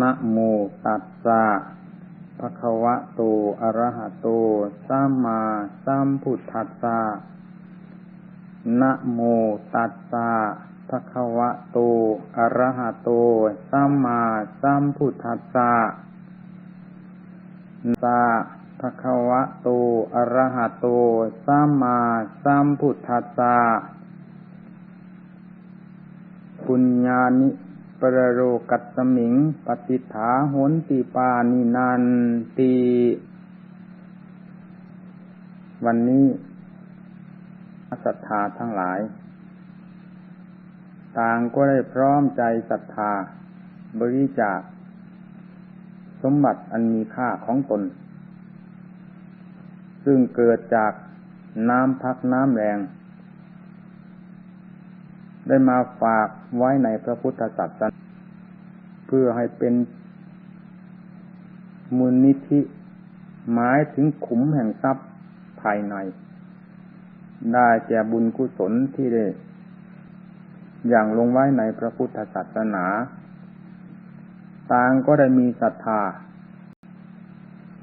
นะโมตัสสะภะคะวะโต อะระหะโต สัมมาสัมพุทธัสสะนะโมตัสสะภะคะวะโต อะระหะโต สัมมาสัมพุทธัสสะสะภะคะวะโต อะระหะโต สัมมาสัมพุทธัสสะปุญญานิ ปรโรกัตสมิง ปฏิฐาโหนติปานินันติวันนี้ศรัทธาทั้งหลาย ต่างก็ได้พร้อมใจศรัทธา บริจาค สมบัติอันมีค่าของตน ซึ่งเกิดจากน้ำพักน้ำแรง ได้มาฝากไว้ในพระพุทธศาสนาเพื่อให้เป็นมูลนิธิหมายถึงขุมแห่งทรัพย์ภายใน ได้แก่บุญกุศลที่ได้ อย่างลงไว้ในพระพุทธศาสนา ต่างก็ได้มีศรัทธา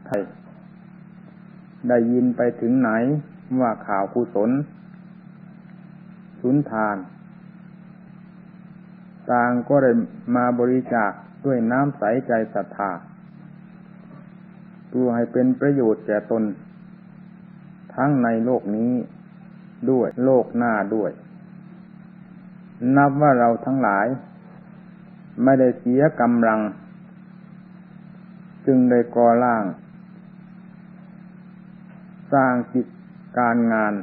ไทยได้ยินไปถึงไหนว่าข่าวกุศลสุนทาน ต่างก็ได้มาบริจาคด้วยน้ำใสใจศรัทธาเพื่อให้เป็นประโยชน์แก่ตน ทั้งในโลกนี้ด้วยโลกหน้าด้วย นับว่าเราทั้งหลาย ไม่ได้เสียกำลัง จึงได้ก่อร่าง สร้างกิจการงาน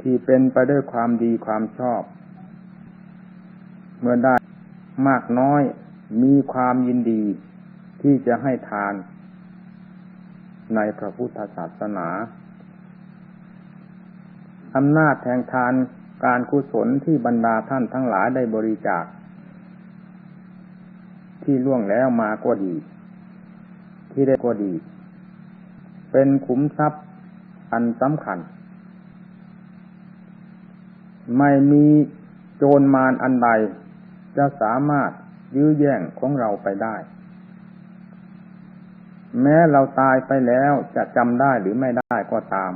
ที่เป็นไปด้วยความดีความชอบ เมื่อได้มากน้อยมีความยินดีที่จะให้ทานในพระพุทธศาสนาอำนาจแห่งทานการกุศลที่บรรดาท่านทั้งหลายได้บริจาค ที่ล่วงแล้วมาก็ดี ที่ได้ก็ดี เป็นขุมทรัพย์อันสำคัญ ไม่มีโจรมารอันใด จะสามารถยื้อแย่งของเราไปได้ แม้เราตายไปแล้วจะจำได้หรือไม่ได้ก็ตาม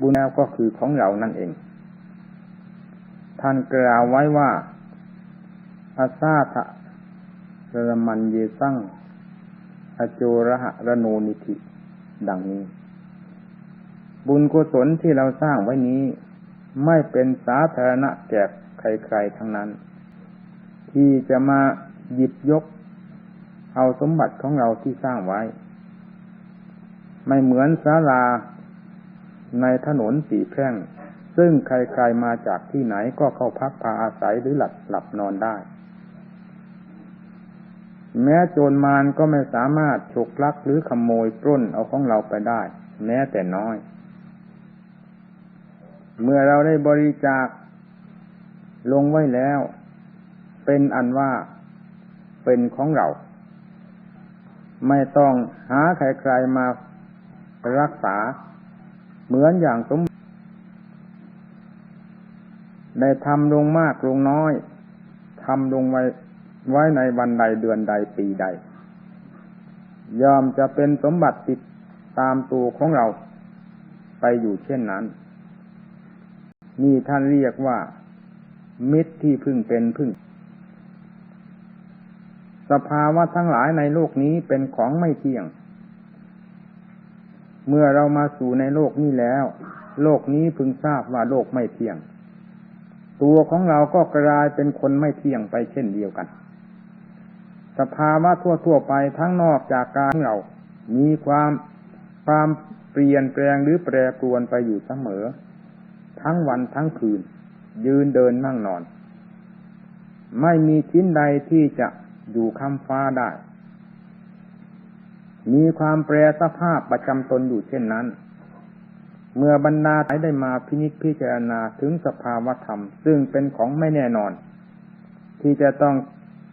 บุญแล้วก็คือของเรานั่นเอง ท่านกล่าวไว้ว่าอาซาทะระมันเยสั่งอโจระหะระโนนิธิ ดังนี้ บุญกุศลที่เราสร้างไว้นี้ ไม่เป็นสาธารณะแก่ใครๆทั้งนั้น ที่จะมาหยิบยก เอาสมบัติของเราที่สร้างไว้ ไม่เหมือนศาลาในถนนสีแพร่ง ซึ่งใครๆมาจากที่ไหนก็เข้าพักพาอาศัยหรือหลับหลับนอนได้ แม้โจรมารก็ไม่สามารถฉกลักหรือขโมยปล้นเอาของเราไปได้ แม้แต่น้อย เมื่อเราได้บริจาคลงไว้แล้ว เป็นอันว่าเป็นของเรา ไม่ต้องหาใครๆมารักษา เหมือนอย่างสมได้ทำลงมากลงน้อยทำลงไว้ไว้ในวันใดเดือนใดปีใด ยอมจะเป็นสมบัติติดตามตัวของเรา ไปอยู่เช่นนั้น นี่ท่านเรียกว่า มิตรที่พึ่งเป็นพึ่ง สภาวะทั้งหลายในโลกนี้เป็นของไม่เที่ยง เมื่อเรามาสู่ในโลกนี้แล้ว โลกนี้พึงทราบว่าโลกไม่เที่ยง ตัวของเราก็กลายเป็นคนไม่เที่ยงไปเช่นเดียวกัน สภาวะทั่วๆไปทั้งนอกจากการเรา มีความความเปลี่ยนแปลงหรือแปรปรวนไปอยู่เสมอ ทั้งวันทั้งคืน ยืนเดินนั่งนอน ไม่มีชิ้นใดที่จะ อยู่ค้ำฟ้าได้ มีความแปรสภาพประจำตนอยู่เช่นนั้น เมื่อบรรดาไได้มาพินิจพิจารณาถึงสภาวธรรม ซึ่งเป็นของไม่แน่นอน ที่จะต้อง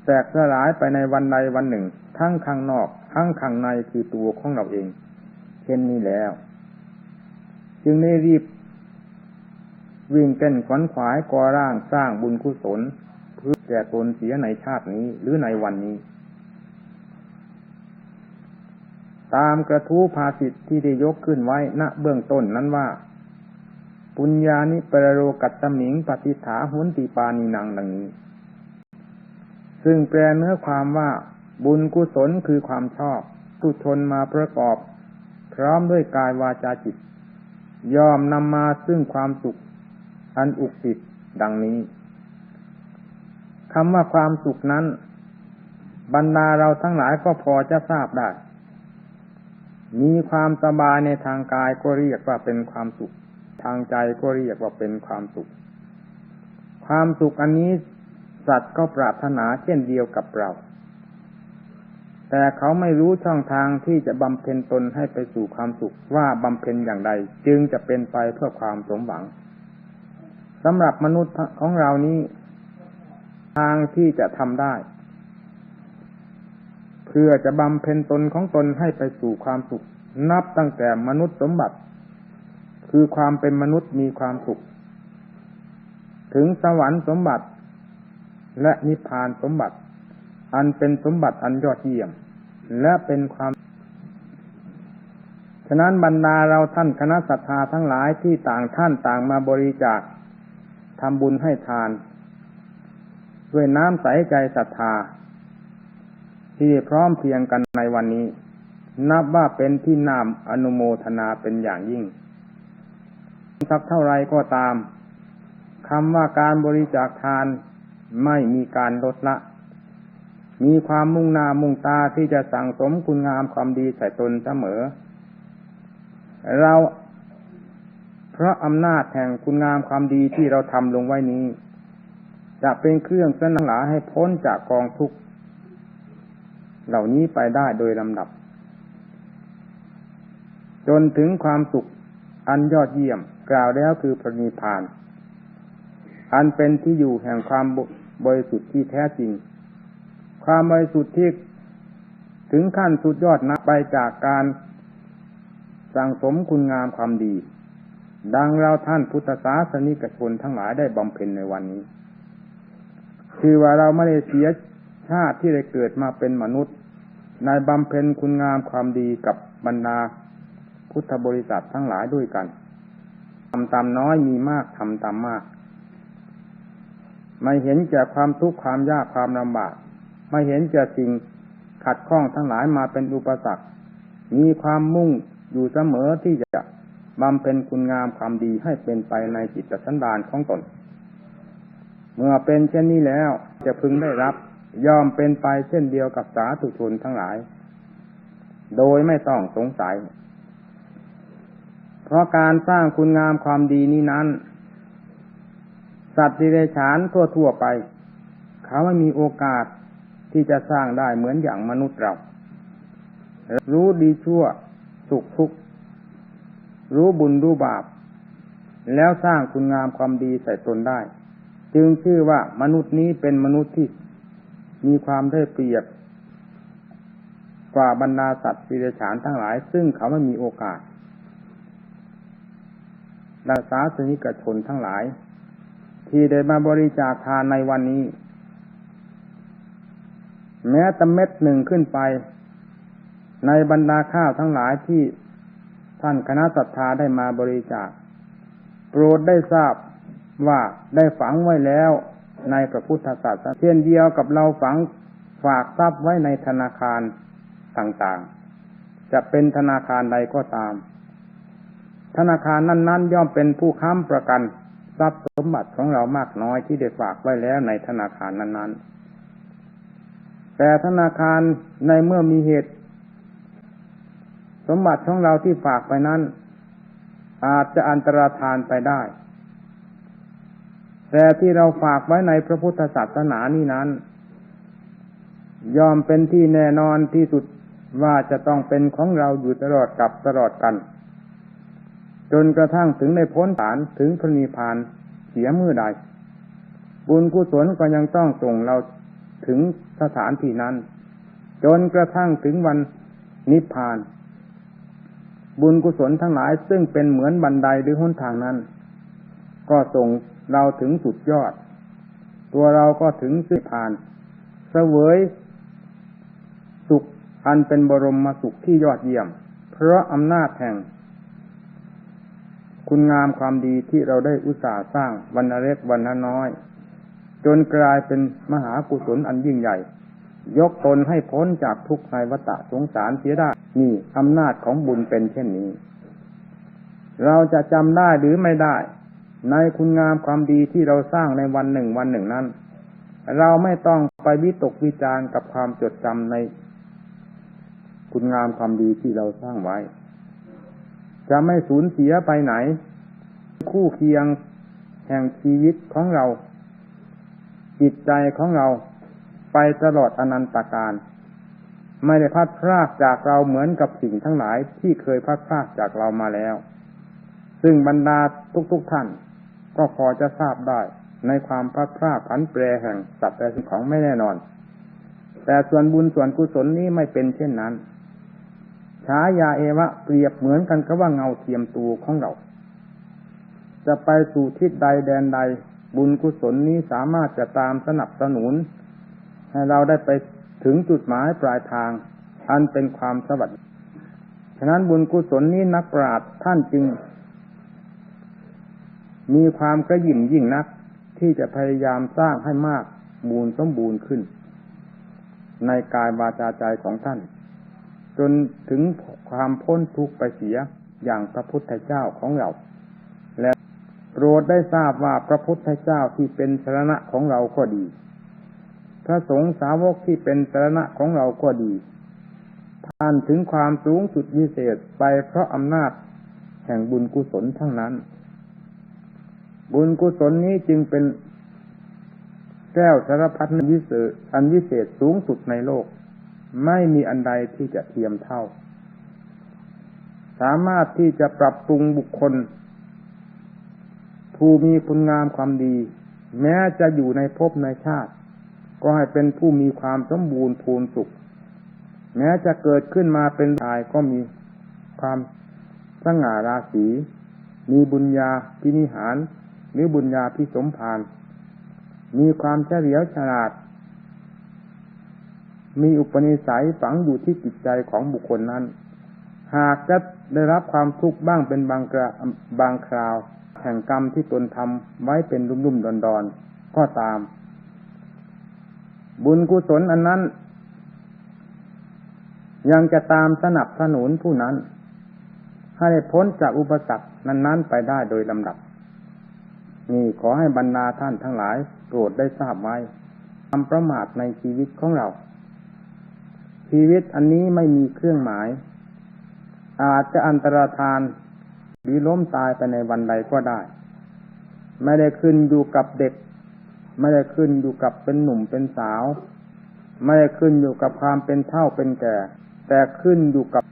แตกสลายไปในวันใดวันหนึ่ง ทั้งข้างนอก ทั้งข้างในคือตัวของเราเอง เช่นนี้แล้ว จึงได้รีบวิ่งเต้นขวนขวายก่อร่างสร้างบุญกุศล แก่ตนเสียในชาตินี้หรือในวันนี้ ตามกระทู้ภาสิทธิ์ที่ได้ยกขึ้นไว้ณเบื้องต้นนั้นว่า ปุญญานิปรโรกัตตมิงปฏิฐาหุนติปานีนางดังนี้ ซึ่งแปลเนื้อความว่าบุญกุศลคือความชอบทุชนมาประกอบ พร้อมด้วยกายวาจาจิต ยอมนำมาซึ่งความสุข อันอุกติดดังนี้ คำว่าความสุขนั้น บรรดาเราทั้งหลายก็พอจะทราบได้ มีความสบายในทางกายก็เรียกว่าเป็นความสุข ทางใจก็เรียกว่าเป็นความสุข ความสุขอันนี้สัตว์ก็ปรารถนาเช่นเดียวกับเรา แต่เขาไม่รู้ช่องทางที่จะบำเพ็ญตนให้ไปสู่ความสุขว่าบำเพ็ญอย่างใด จึงจะเป็นไปเพื่อความสมหวังสำหรับมนุษย์ของเรานี้ ทางที่จะทำได้ เพื่อจะบำเพ็ญตนของตนให้ไปสู่ความสุข นับตั้งแต่มนุษย์สมบัติ คือความเป็นมนุษย์มีความสุข ถึงสวรรค์สมบัติ และนิพพานสมบัติ อันเป็นสมบัติอันยอดเยี่ยม และเป็นความฉะนั้นบรรดาเราท่านคณะศรัทธาทั้งหลายที่ต่างท่านต่างมาบริจาคทำบุญให้ทาน ด้วยน้ำใสใจศรัทธา ที่พร้อมเพียงกันในวันนี้ นับว่าเป็นที่นามอนุโมทนาเป็นอย่างยิ่ง สักเท่าไรก็ตามคำว่าการบริจาคทานไม่มีการลดละ มีความมุ่งหน้ามุ่งตาที่จะสั่งสมคุณงามความดีใส่ตนเสมอ เราเพราะอำนาจแห่งคุณงามความดีที่เราทำลงไว้นี้ จะเป็นเครื่องสนับสนุนให้พ้นจากกองทุกข์เหล่านี้ไปได้โดยลำดับ จนถึงความสุขอันยอดเยี่ยมกล่าวแล้วคือพระนิพพาน อันเป็นที่อยู่แห่งความบริสุทธิ์ที่แท้จริง ความบริสุทธิ์ที่ถึงขั้นสุดยอดนับไปจากการสั่งสมคุณงามความดี ดังเราท่านพุทธศาสนิกชนทั้งหลายได้บำเพ็ญในวันนี้ คือว่าเราไม่ได้เสียชาติที่ได้เกิดมาเป็นมนุษย์ในบำเพ็ญคุณงามความดีกับบรรดาพุทธบริษัททั้งหลายด้วยกันทำตามน้อยมีมากทำตามมาก ไม่เห็นแก่ความทุกข์ความยากความลำบากไม่เห็นแก่สิ่งขัดข้องทั้งหลายมาเป็นอุปสรรค มีความมุ่งอยู่เสมอที่จะบำเพ็ญคุณงามความดีให้เป็นไปในจิตสันดานของตน เมื่อเป็นเช่นนี้แล้วจะพึงได้รับยอมเป็นไปเช่นเดียวกับสาธุชนทั้งหลาย โดยไม่ต้องสงสัย เพราะการสร้างคุณงามความดีนี้นั้น สัตว์ดิเรกชานทั่วๆไป เขาไม่มีโอกาสที่จะสร้างได้เหมือนอย่างมนุษย์เรา รู้ดีชั่วสุขทุกข์รู้บุญรู้บาป แล้วสร้างคุณงามความดีใส่ตนได้ จึงชื่อว่ามนุษย์นี้เป็นมนุษย์ที่มีความได้เปรียบกว่าบรรดาสัตว์สิเดชานทั้งหลาย ซึ่งเขาไม่มีโอกาสดาสาสนิกชนทั้งหลาย ที่ได้มาบริจาคทานในวันนี้ แม้ตะเม็ดหนึ่งขึ้นไป ในบรรดาข้าวทั้งหลายที่ท่านคณะศรัทธาได้มาบริจาค โปรดได้ทราบ ว่าได้ฝังไว้แล้วในพระพุทธศาสนาเช่นเดียวกับเราฝังฝากทรัพย์ไว้ในธนาคารต่างๆ จะเป็นธนาคารใดก็ตาม ธนาคารนั้นๆ ย่อมเป็นผู้ค้ำประกันทรัพย์สมบัติของเรามากน้อยที่ได้ฝากไว้แล้วในธนาคารนั้นๆ แต่ธนาคารในเมื่อมีเหตุ สมบัติของเราที่ฝากไปนั้น อาจจะอันตรธานไปได้ แต่ที่เราฝากไว้ในพระพุทธศาสนานี้นั้น ยอมเป็นที่แน่นอนที่สุดว่าจะต้องเป็นของเราอยู่ตลอดกับตลอดกัน จนกระทั่งถึงในพ้นฐานถึงพระนิพพานเสียมือใด บุญกุศลก็ยังต้องส่งเราถึงสถานที่นั้น จนกระทั่งถึงวันนิพพาน บุญกุศลทั้งหลายซึ่งเป็นเหมือนบันไดหรือหนทางนั้น ก็ส่ง เราถึงสุดยอด ตัวเราก็ถึงสิผ่านเสวยสุขอันเป็นบรมมาสุขที่ยอดเยี่ยม เพราะอำนาจแห่ง คุณงามความดีที่เราได้อุตส่าห์สร้างวันเล็กวันน้อย จนกลายเป็นมหากุศลอันยิ่งใหญ่ ยกตนให้พ้นจากทุกข์ในวัฏสงสารเสียได้นี่อำนาจของบุญเป็นเช่นนี้ เราจะจำได้หรือไม่ได้ ในคุณงามความดีที่เราสร้างในวันหนึ่งวันหนึ่งนั้น เราไม่ต้องไปวิตกวิจารณ์กับความจดจำใน คุณงามความดีที่เราสร้างไว้ จะไม่สูญเสียไปไหน คู่เคียงแห่งชีวิตของเรา จิตใจของเราไปตลอดอนันตการ ไม่ได้พัดพรากจากเราเหมือนกับสิ่งทั้งหลายที่เคยพัดพรากจากเรามาแล้ว ซึ่งบรรดาทุกๆทท่าน ก็พอจะทราบได้ในความพัดพรากผันแปรแห่งสัตว์และสิ่งของไม่แน่นอน แต่ส่วนบุญส่วนกุศลนี้ไม่เป็นเช่นนั้นฉายาเอวะเปรียบเหมือนกันกับว่าเงาเทียมตัวของเรา จะไปสู่ทิศใดแดนใด บุญกุศลนี้สามารถจะตามสนับสนุน ให้เราได้ไปถึงจุดหมายปลายทาง อันเป็นความสวัสดิ์ฉะนั้นบุญกุศลนี้นักปราชญ์ท่านจึง มีความกระยิ่มยิ่งนัก ที่จะพยายามสร้างให้มากบูญสมบูรณ์ขึ้น ในกายวาจาใจของท่าน จนถึงความพ้นทุกข์ไปเสียอย่างพระพุทธเจ้าของเรา และโปรดได้ทราบว่าพระพุทธเจ้าที่เป็นสรณะของเราก็ดี พระสงฆ์สาวกที่เป็นสรณะของเราก็ดีผ่านถึงความสูงสุดวิเศษไปเพราะอำนาจแห่งบุญกุศลทั้งนั้น บุญกุศลนี้จึงเป็นแก้วสารพัดวิเศษอันวิเศษสูงสุดในโลก ไม่มีอันใดที่จะเทียมเท่า สามารถที่จะปรับปรุงบุคคล ผู้มีคุณงามความดี แม้จะอยู่ในภพในชาติ ก็ให้เป็นผู้มีความสมบูรณ์พูนสุข แม้จะเกิดขึ้นมาเป็นตายก็มีความสง่าราศีมีบุญญาพินิหาร หรือบุญญาพิสมภารมีความเฉลียวฉลาด มีอุปนิสัยฝังอยู่ที่จิตใจของบุคคลนั้น หากจะได้รับความทุกข์บ้างเป็นบางกระบางคราว แห่งกรรมที่ตนทำไว้เป็นรุ่มๆดอนๆ ก็ตาม บุญกุศลอันนั้น ยังจะตามสนับสนุนผู้นั้น ให้พ้นจากอุปสรรคนั้นๆไปได้โดยลำดับ นี่ขอให้บรรดาท่านทั้งหลายโปรดได้ทราบไว้ทำประมาทในชีวิตของเรา ชีวิตอันนี้ไม่มีเครื่องหมาย อาจจะอันตรธาน หรือล้มตายไปในวันใดก็ได้ ไม่ได้ขึ้นอยู่กับเด็ก ไม่ได้ขึ้นอยู่กับเป็นหนุ่มเป็นสาว ไม่ได้ขึ้นอยู่กับความเป็นเท่าเป็นแก่ แต่ขึ้นอยู่กับ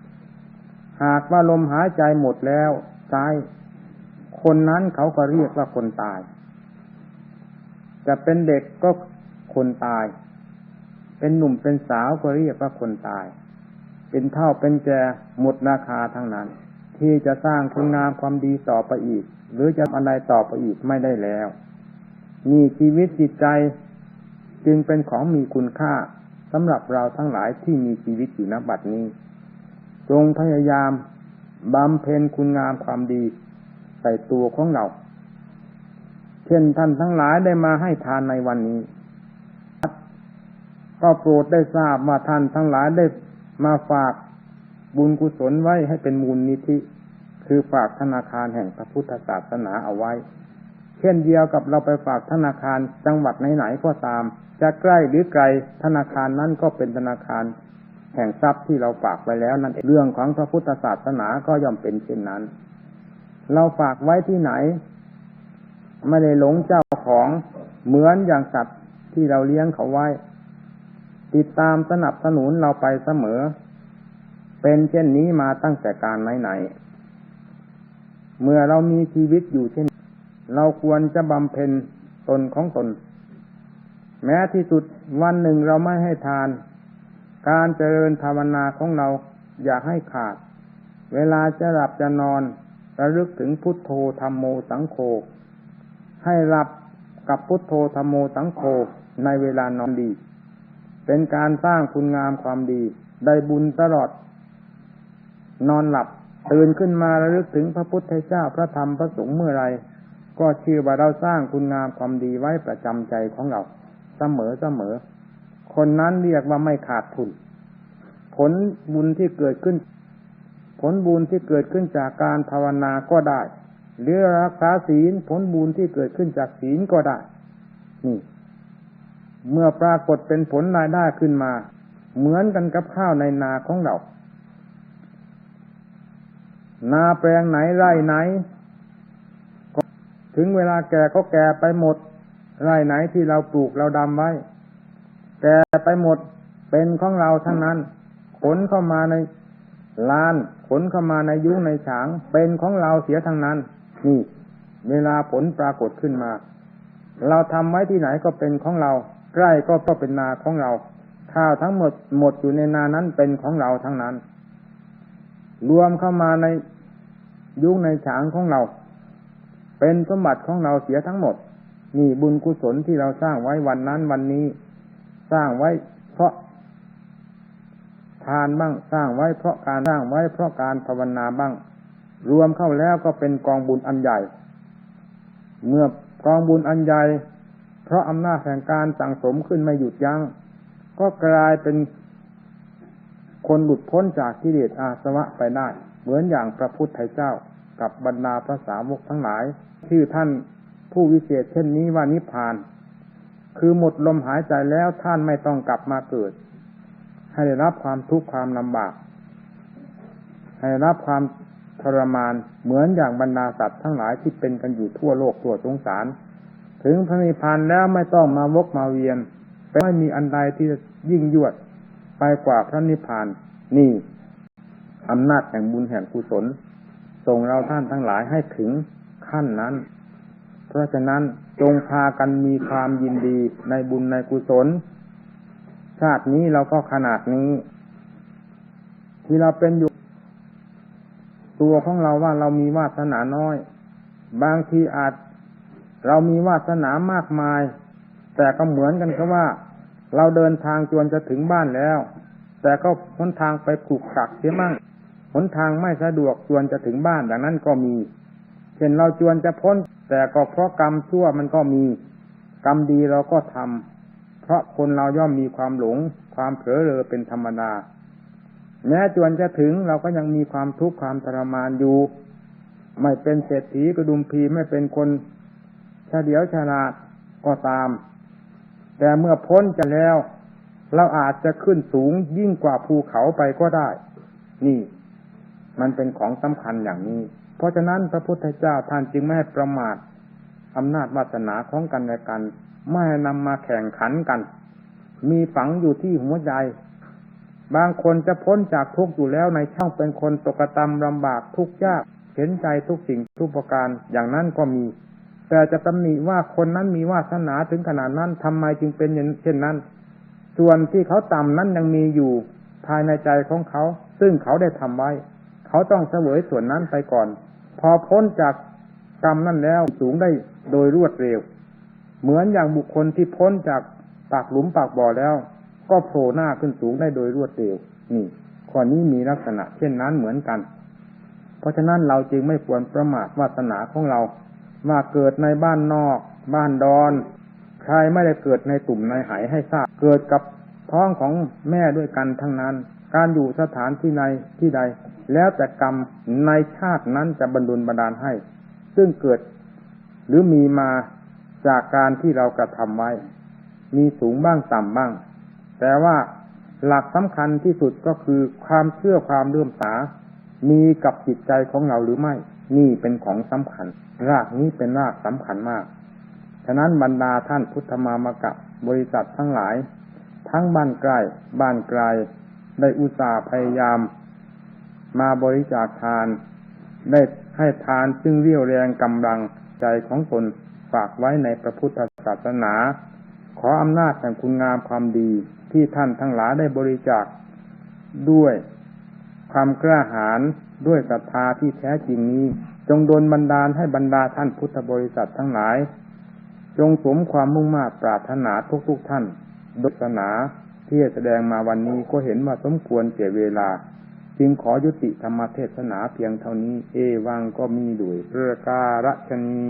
หากว่าลมหายใจหมดแล้วตาย คนนั้นเขาก็เรียกว่าคนตาย จะเป็นเด็กก็คนตาย เป็นหนุ่มเป็นสาวก็เรียกว่าคนตาย เป็นเท่าเป็นแก่หมดราคาทั้งนั้น ที่จะสร้างคุณงามความดีต่อไปอีก หรือจะอะไรต่อไปอีกไม่ได้แล้วมีชีวิตจิตใจจึงเป็นของมีคุณค่าสำหรับเราทั้งหลายที่มีชีวิตอยู่ณบัดนี้ จงพยายามบำเพ็ญคุณงามความดี ใส่ตัวของเรา เช่นท่านทั้งหลายได้มาให้ทานในวันนี้ ก็โปรดได้ทราบว่าท่านทั้งหลายได้มาฝากบุญกุศลไว้ให้เป็นมูลนิธิ คือฝากธนาคารแห่งพระพุทธศาสนาเอาไว้ เช่นเดียวกับเราไปฝากธนาคารจังหวัดไหนๆก็ตาม จะใกล้หรือไกลธนาคารนั้นก็เป็นธนาคารแห่งทรัพย์ที่เราฝากไว้แล้วนั่นเรื่องของพระพุทธศาสนาก็ย่อมเป็นเช่นนั้น เราฝากไว้ที่ไหน ไม่ได้หลงเจ้าของเหมือนอย่างสัตว์ที่เราเลี้ยงเขาไว้ ติดตามสนับสนุนเราไปเสมอ เป็นเช่นนี้มาตั้งแต่การไหนๆเมื่อเรามีชีวิตอยู่เช่น เราควรจะบำเพ็ญตนของตน แม้ที่สุดวันหนึ่งเราไม่ให้ทาน การเจริญภาวนาของเราอย่าให้ขาด เวลาจะหลับจะนอน ระลึกถึงพุทโธธรรมโมสังโฆให้หลับกับพุทโธธรรมโมสังโฆในเวลานอนดี เป็นการสร้างคุณงามความดี ได้บุญตลอด นอนหลับตื่นขึ้นมาระลึกถึงพระพุทธเจ้าพระธรรมพระสงฆ์เมื่อไร ก็ชื่อว่าเราสร้างคุณงามความดีไว้ประจำใจของเรา เสมอเสมอ คนนั้นเรียกว่าไม่ขาดทุน ผลบุญที่เกิดขึ้น ผลบุญที่เกิดขึ้นจากการภาวนาก็ได้ หรือรักษาศีลผลบุญที่เกิดขึ้นจากศีลก็ได้ นี่ เมื่อปรากฏเป็นผลรายได้ขึ้นมา เหมือนกันกับข้าวในนาของเรา นาแปลงไหนไร่ไหนถึงเวลาแก่ก็แก่ไปหมดไร่ไหนที่เราปลูกเราดำไว้ แก่ไปหมดเป็นของเราทั้งนั้น ขนเข้ามาใน ลานขนเข้ามาในยุ้งในฉางเป็นของเราเสียทั้งนั้น นี่ เวลาผลปรากฏขึ้นมา เราทำไว้ที่ไหนก็เป็นของเราใกล้ก็ก็เป็นนาของเรา ข้าวทั้งหมดหมดอยู่ในนานั้นเป็นของเราทั้งนั้น รวมเข้ามาในยุ้งในฉางของเรา เป็นสมบัติของเราเสียทั้งหมดนี่บุญกุศลที่เราสร้างไว้วันนั้นวันนี้ สร้างไว้เพราะ ทานบ้างสร้างไว้เพราะการสร้างไว้เพราะการภาวนาบ้าง รวมเข้าแล้วก็เป็นกองบุญอันใหญ่ เมื่อกองบุญอันใหญ่ เพราะอำนาจแห่งการสั่งสมขึ้นไม่หยุดยัง้ง ก็กลายเป็นคนหลุดพ้นจากกิเลสอาสวะไปได้ เหมือนอย่างพระพุทธเจ้ากับบรรดาพระสาวกทั้งหลายชื่อท่านผู้วิเศษเช่นนี้ว่านิพพาน คือหมดลมหายใจแล้วท่านไม่ต้องกลับมาเกิด ให้ได้รับความทุกข์ความลำบาก ให้รับความทรมานเหมือนอย่างบรรดาสัตว์ทั้งหลายที่เป็นกันอยู่ทั่วโลกทั่วสงสาร ถึงพระนิพพานแล้วไม่ต้องมาวกมาเวียนไม่มีอันใดที่จะยิ่งยวดไปกว่าพระนิพพานนี่อำนาจแห่งบุญแห่งกุศลส่งเราท่านทั้งหลายให้ถึงขั้นนั้น เพราะฉะนั้นจงพากันมีความยินดีในบุญในกุศล ชาตินี้เราก็ขนาดนี้ ที่เราเป็นอยู่ ตัวของเราว่าเรามีวาสนาน้อย บางทีอาจ เรามีวาสนามากมาย แต่ก็เหมือนกันกับว่า เราเดินทางจวนจะถึงบ้านแล้ว แต่ก็พ้นทางไปขลุกขลักเสียมั่งหนทางไม่สะดวกจวนจะถึงบ้านอย่างนั้นก็มีเช่นเราจวนจะพ้น แต่ก็เพราะกรรมชั่วมันก็มี กรรมดีเราก็ทำ เพราะคนเราย่อมมีความหลง ความเผลอเรอเป็นธรรมดา แม้จวนจะถึงเราก็ยังมีความทุกข์ความทรมานอยู่ ไม่เป็นเศรษฐีกระดุมพีไม่เป็นคนเฉลียวฉลาดก็ตาม แต่เมื่อพ้นจะแล้ว เราอาจจะขึ้นสูงยิ่งกว่าภูเขาไปก็ได้ นี่ มันเป็นของสำคัญอย่างนี้ เพราะฉะนั้นพระพุทธเจ้าท่านจึงไม่ให้ประมาทอำนาจวาสนาของกันและกัน ไม่นำมาแข่งขันกัน มีฝังอยู่ที่หัวใจ บางคนจะพ้นจากทุกข์อยู่แล้วในช่องเป็นคนตกตรรมลำบากทุกข์ยากเห็นใจทุกสิ่งทุกประการอย่างนั้นก็มี แต่จะตำหนิว่าคนนั้นมีวาสนาถึงขนาดนั้นทำไมจึงเป็นเช่นนั้น ส่วนที่เขาต่ำนั้นยังมีอยู่ภายในใจของเขา ซึ่งเขาได้ทำไว้ เขาต้องเสวยส่วนนั้นไปก่อน พอพ้นจากกรรมนั่นแล้วสูงได้โดยรวดเร็ว เหมือนอย่างบุคคลที่พ้นจากปากหลุมปากบ่อแล้ว ก็โผล่หน้าขึ้นสูงได้โดยรวดเร็วนี่ข้อนี้มีลักษณะ เช่นนั้นเหมือนกัน เพราะฉะนั้นเราจึงไม่ควรประมาทวาสนาของเรา ว่าเกิดในบ้านนอก บ้านดอนใครไม่ได้เกิดในตุ่มในหายให้ทราบ เกิดกับท้องของแม่ด้วยกันทั้งนั้น การอยู่สถานที่ในที่ใด แล้วแต่กรรมในชาตินั้นจะบรรดุบันดาลให้ ซึ่งเกิดหรือมีมา จากการที่เรากระทำไว้ มีสูงบ้างต่ำบ้าง แต่ว่าหลักสำคัญที่สุดก็คือความเชื่อความเลื่อมสา มีกับจิตใจของเราหรือไม่ นี่เป็นของสำคัญ รากนี้เป็นรากสำคัญมาก ฉะนั้นบรรดาท่านพุทธมามกะบริษัททั้งหลาย ทั้งบ้านใกล้บ้านไกลได้อุตส่าห์พยายาม มาบริจาคทาน ได้ให้ทานซึ่งเรี่ยวแรงกำลังใจของตน ฝากไว้ในพระพุทธศาสนา ขออำนาจแห่งคุณงามความดีที่ท่านทั้งหลายได้บริจาคด้วยความกล้าหาญด้วยศรัทธาที่แท้จริงนี้ จงดลบันดาลให้บรรดาท่านพุทธบริษัททั้งหลาย จงสมความมุ่งมา่ปรารถนาทุกๆทท่านโดยศาสนาที่แสดงมาวันนี้ก็เห็นว่าสมควรเสียเวลา จึงขอยุติธรรมเทศนาเพียงเท่านี้ เอวังก็มีด้วยเพื่อการชนี